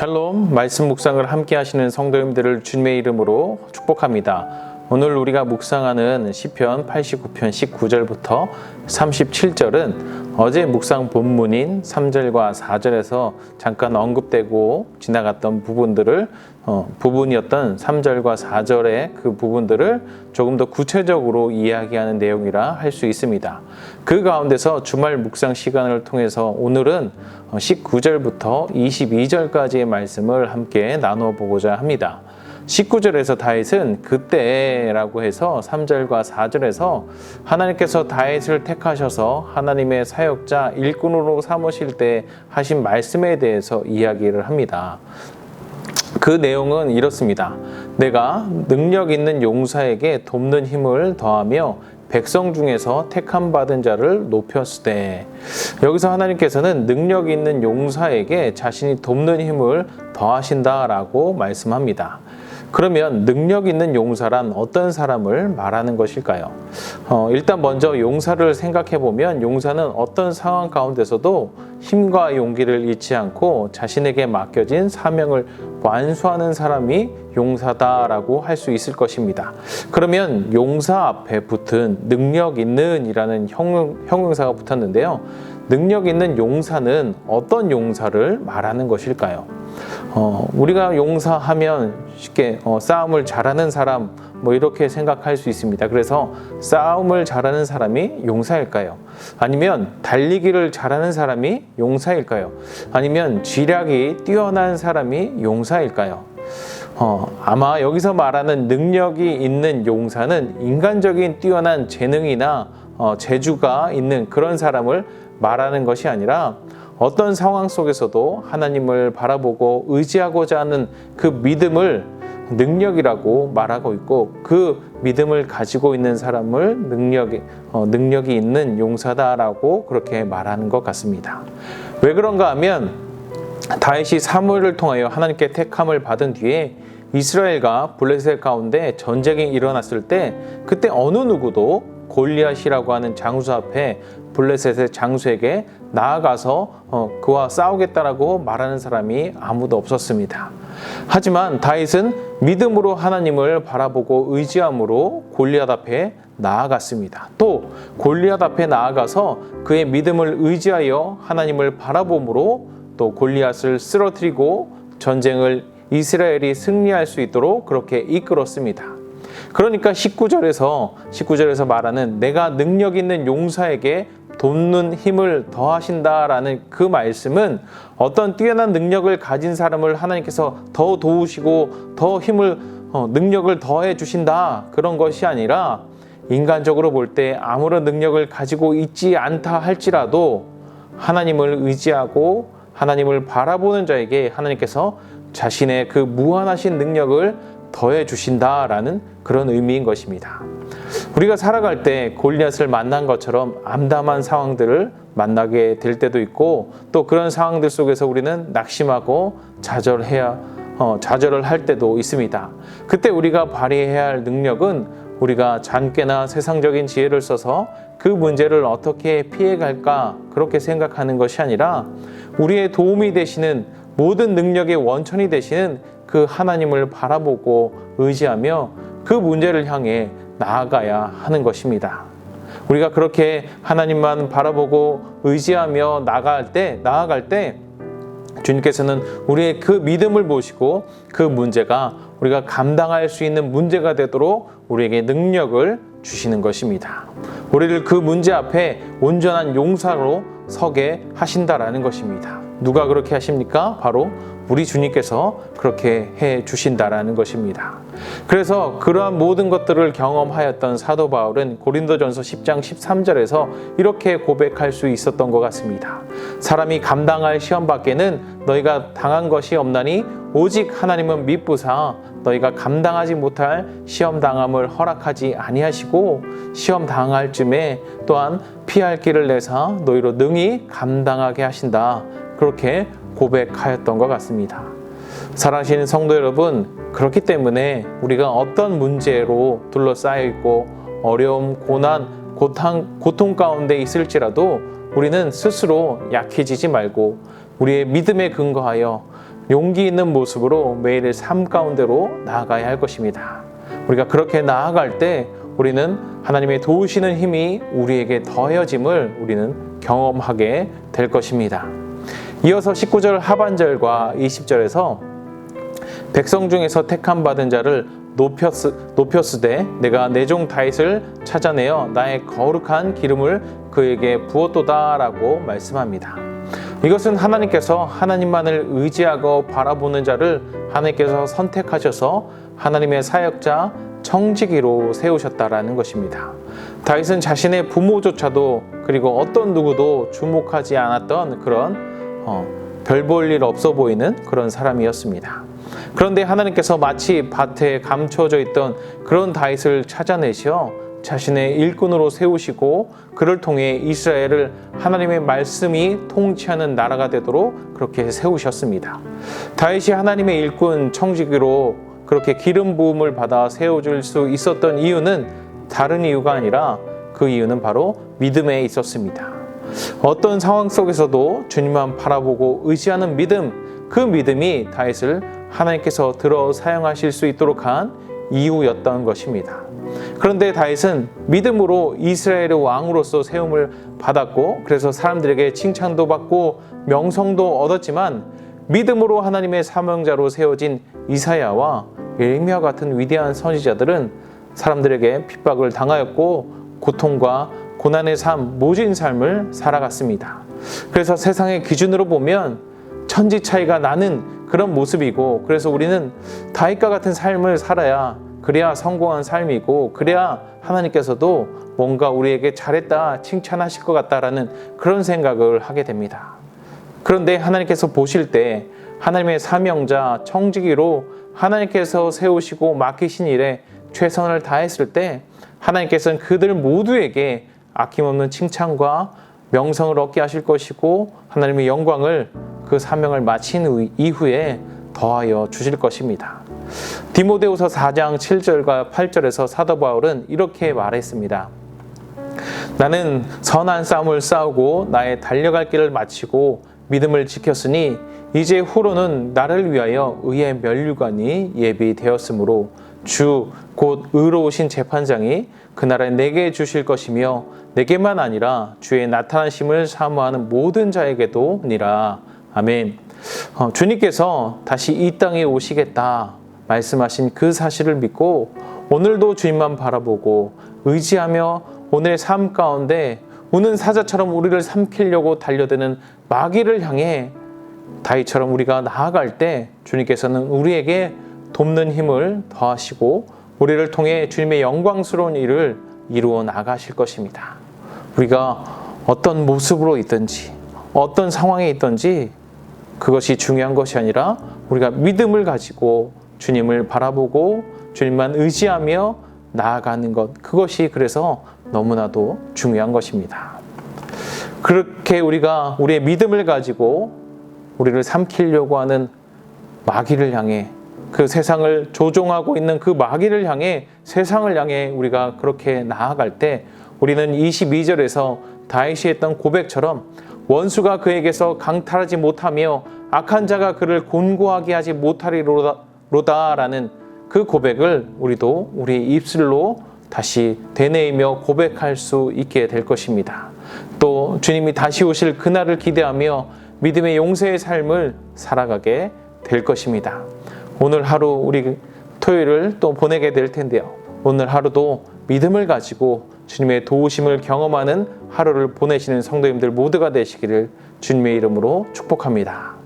샬롬 말씀 묵상을 함께 하시는 성도님들을 주님의 이름으로 축복합니다. 오늘 우리가 묵상하는 시편 89편 19절부터 37절은 어제 묵상 본문인 3절과 4절에서 잠깐 언급되고 지나갔던 부분들을 어, 부분이었던 3절과 4절의 그 부분들을 조금 더 구체적으로 이야기하는 내용이라 할 수 있습니다. 그 가운데서 주말 묵상 시간을 통해서 오늘은 19절부터 22절까지의 말씀을 함께 나누어 보고자 합니다. 19절에서 다윗은 그때라고 해서 3절과 4절에서 하나님께서 다윗을 택하셔서 하나님의 사역자 일꾼으로 삼으실 때 하신 말씀에 대해서 이야기를 합니다. 그 내용은 이렇습니다. 내가 능력 있는 용사에게 돕는 힘을 더하며 백성 중에서 택함 받은 자를 높였으되 여기서 하나님께서는 능력 있는 용사에게 자신이 돕는 힘을 더하신다라고 말씀합니다. 그러면 능력 있는 용사란 어떤 사람을 말하는 것일까요? 어, 일단 먼저 용사를 생각해 보면 용사는 어떤 상황 가운데서도 힘과 용기를 잃지 않고 자신에게 맡겨진 사명을 완수하는 사람이 용사다라고 할 수 있을 것입니다. 그러면 용사 앞에 붙은 능력 있는 이라는 형, 형용사가 붙었는데요. 능력 있는 용사는 어떤 용사를 말하는 것일까요? 어, 우리가 용사하면 쉽게 어, 싸움을 잘하는 사람 뭐 이렇게 생각할 수 있습니다. 그래서 싸움을 잘하는 사람이 용사일까요? 아니면 달리기를 잘하는 사람이 용사일까요? 아니면 쥐략이 뛰어난 사람이 용사일까요? 어, 아마 여기서 말하는 능력이 있는 용사는 인간적인 뛰어난 재능이나 어, 재주가 있는 그런 사람을 말하는 것이 아니라 어떤 상황 속에서도 하나님을 바라보고 의지하고자 하는 그 믿음을 능력이라고 말하고 있고 그 믿음을 가지고 있는 사람을 능력이, 어, 능력이 있는 용사다라고 그렇게 말하는 것 같습니다. 왜 그런가 하면 다윗이 사무엘을 통하여 하나님께 택함을 받은 뒤에 이스라엘과 블레셋 가운데 전쟁이 일어났을 때 그때 어느 누구도 골리앗이라고 하는 장수 앞에 블레셋의 장수에게 나아가서 어, 그와 싸우겠다라고 말하는 사람이 아무도 없었습니다. 하지만 다윗은 믿음으로 하나님을 바라보고 의지함으로 골리앗 앞에 나아갔습니다. 또 골리앗 앞에 나아가서 그의 믿음을 의지하여 하나님을 바라봄으로 또 골리앗을 쓰러뜨리고 전쟁을 이스라엘이 승리할 수 있도록 그렇게 이끌었습니다. 그러니까 19절에서 19절에서 말하는 내가 능력 있는 용사에게 돕는 힘을 더하신다라는 그 말씀은 어떤 뛰어난 능력을 가진 사람을 하나님께서 더 도우시고 더 힘을 어, 능력을 더해 주신다 그런 것이 아니라 인간적으로 볼 때 아무런 능력을 가지고 있지 않다 할지라도 하나님을 의지하고 하나님을 바라보는 자에게 하나님께서 자신의 그 무한하신 능력을 더해 주신다라는 그런 의미인 것입니다. 우리가 살아갈 때 골리앗을 만난 것처럼 암담한 상황들을 만나게 될 때도 있고 또 그런 상황들 속에서 우리는 낙심하고 좌절해야 어, 좌절을 할 때도 있습니다. 그때 우리가 발휘해야 할 능력은 우리가 잔꾀나 세상적인 지혜를 써서 그 문제를 어떻게 피해갈까 그렇게 생각하는 것이 아니라 우리의 도움이 되시는 모든 능력의 원천이 되시는 그 하나님을 바라보고 의지하며 그 문제를 향해 나아가야 하는 것입니다. 우리가 그렇게 하나님만 바라보고 의지하며 나아갈 때, 나아갈 때 주님께서는 우리의 그 믿음을 보시고 그 문제가 우리가 감당할 수 있는 문제가 되도록 우리에게 능력을 주시는 것입니다. 우리를 그 문제 앞에 온전한 용사로 서게 하신다라는 것입니다. 누가 그렇게 하십니까? 바로 우리 주님께서 그렇게 해 주신다라는 것입니다. 그래서 그러한 모든 것들을 경험하였던 사도 바울은 고린도전서 10장 13절에서 이렇게 고백할 수 있었던 것 같습니다. 사람이 감당할 시험 밖에는 너희가 당한 것이 없나니 오직 하나님은 미쁘사 너희가 감당하지 못할 시험 당함을 허락하지 아니하시고 시험 당할 쯤에 또한 피할 길을 내사 너희로 능히 감당하게 하신다. 그렇게 고백하였던 것 같습니다. 사랑하시는 성도 여러분, 그렇기 때문에 우리가 어떤 문제로 둘러싸여 있고 어려움, 고난, 고통, 고통 가운데 있을지라도 우리는 스스로 약해지지 말고 우리의 믿음에 근거하여 용기 있는 모습으로 매일의 삶 가운데로 나아가야 할 것입니다. 우리가 그렇게 나아갈 때 우리는 하나님의 도우시는 힘이 우리에게 더해짐을 우리는 경험하게 될 것입니다. 이어서 19절 하반절과 20절에서 백성 중에서 택함 받은 자를 높였으, 높였으되 내가 내 종 다윗을 찾아내어 나의 거룩한 기름을 그에게 부었도다라고 말씀합니다. 이것은 하나님께서 하나님만을 의지하고 바라보는 자를 하나님께서 선택하셔서 하나님의 사역자 청지기로 세우셨다라는 것입니다. 다윗은 자신의 부모조차도 그리고 어떤 누구도 주목하지 않았던 그런 어, 별 볼 일 없어 보이는 그런 사람이었습니다. 그런데 하나님께서 마치 밭에 감춰져 있던 그런 다윗을 찾아내셔 자신의 일꾼으로 세우시고 그를 통해 이스라엘을 하나님의 말씀이 통치하는 나라가 되도록 그렇게 세우셨습니다. 다윗이 하나님의 일꾼 청지기로 그렇게 기름 부음을 받아 세워질 수 있었던 이유는 다른 이유가 아니라 그 이유는 바로 믿음에 있었습니다. 어떤 상황 속에서도 주님만 바라보고 의지하는 믿음, 그 믿음이 다윗을 하나님께서 들어 사용하실 수 있도록 한 이유였던 것입니다. 그런데 다윗은 믿음으로 이스라엘의 왕으로서 세움을 받았고 그래서 사람들에게 칭찬도 받고 명성도 얻었지만 믿음으로 하나님의 사명자로 세워진 이사야와 예레미야 같은 위대한 선지자들은 사람들에게 핍박을 당하였고 고통과 고난의 삶, 모진 삶을 살아갔습니다. 그래서 세상의 기준으로 보면 천지 차이가 나는 그런 모습이고 그래서 우리는 다윗과 같은 삶을 살아야 그래야 성공한 삶이고 그래야 하나님께서도 뭔가 우리에게 잘했다 칭찬하실 것 같다라는 그런 생각을 하게 됩니다. 그런데 하나님께서 보실 때 하나님의 사명자 청지기로 하나님께서 세우시고 맡기신 일에 최선을 다했을 때 하나님께서는 그들 모두에게 아낌없는 칭찬과 명성을 얻게 하실 것이고 하나님의 영광을 그 사명을 마친 이후에 더하여 주실 것입니다. 디모데후서 4장 7절과 8절에서 사도 바울은 이렇게 말했습니다. 나는 선한 싸움을 싸우고 나의 달려갈 길을 마치고 믿음을 지켰으니 이제 후로는 나를 위하여 의의 면류관이 예비되었으므로 주 곧 의로우신 재판장이 그날에 내게 주실 것이며 내게만 아니라 주의 나타나심을 사모하는 모든 자에게도니라 아멘. 어, 주님께서 다시 이 땅에 오시겠다 말씀하신 그 사실을 믿고 오늘도 주님만 바라보고 의지하며 오늘의 삶 가운데 우는 사자처럼 우리를 삼키려고 달려드는 마귀를 향해 다이처럼 우리가 나아갈 때 주님께서는 우리에게 돕는 힘을 더하시고 우리를 통해 주님의 영광스러운 일을 이루어 나가실 것입니다. 우리가 어떤 모습으로 있든지 어떤 상황에 있든지 그것이 중요한 것이 아니라 우리가 믿음을 가지고 주님을 바라보고 주님만 의지하며 나아가는 것 그것이 그래서 너무나도 중요한 것입니다. 그렇게 우리가 우리의 믿음을 가지고 우리를 삼키려고 하는 마귀를 향해 그 세상을 조종하고 있는 그 마귀를 향해 세상을 향해 우리가 그렇게 나아갈 때 우리는 22절에서 다윗이 했던 고백처럼 원수가 그에게서 강탈하지 못하며 악한 자가 그를 곤고하게 하지 못하리로다라는 그 고백을 우리도 우리 입술로 다시 되뇌이며 고백할 수 있게 될 것입니다. 또 주님이 다시 오실 그날을 기대하며 믿음의 용세의 삶을 살아가게 될 것입니다. 오늘 하루 우리 토요일을 또 보내게 될 텐데요. 오늘 하루도 믿음을 가지고 주님의 도우심을 경험하는 하루를 보내시는 성도님들 모두가 되시기를 주님의 이름으로 축복합니다.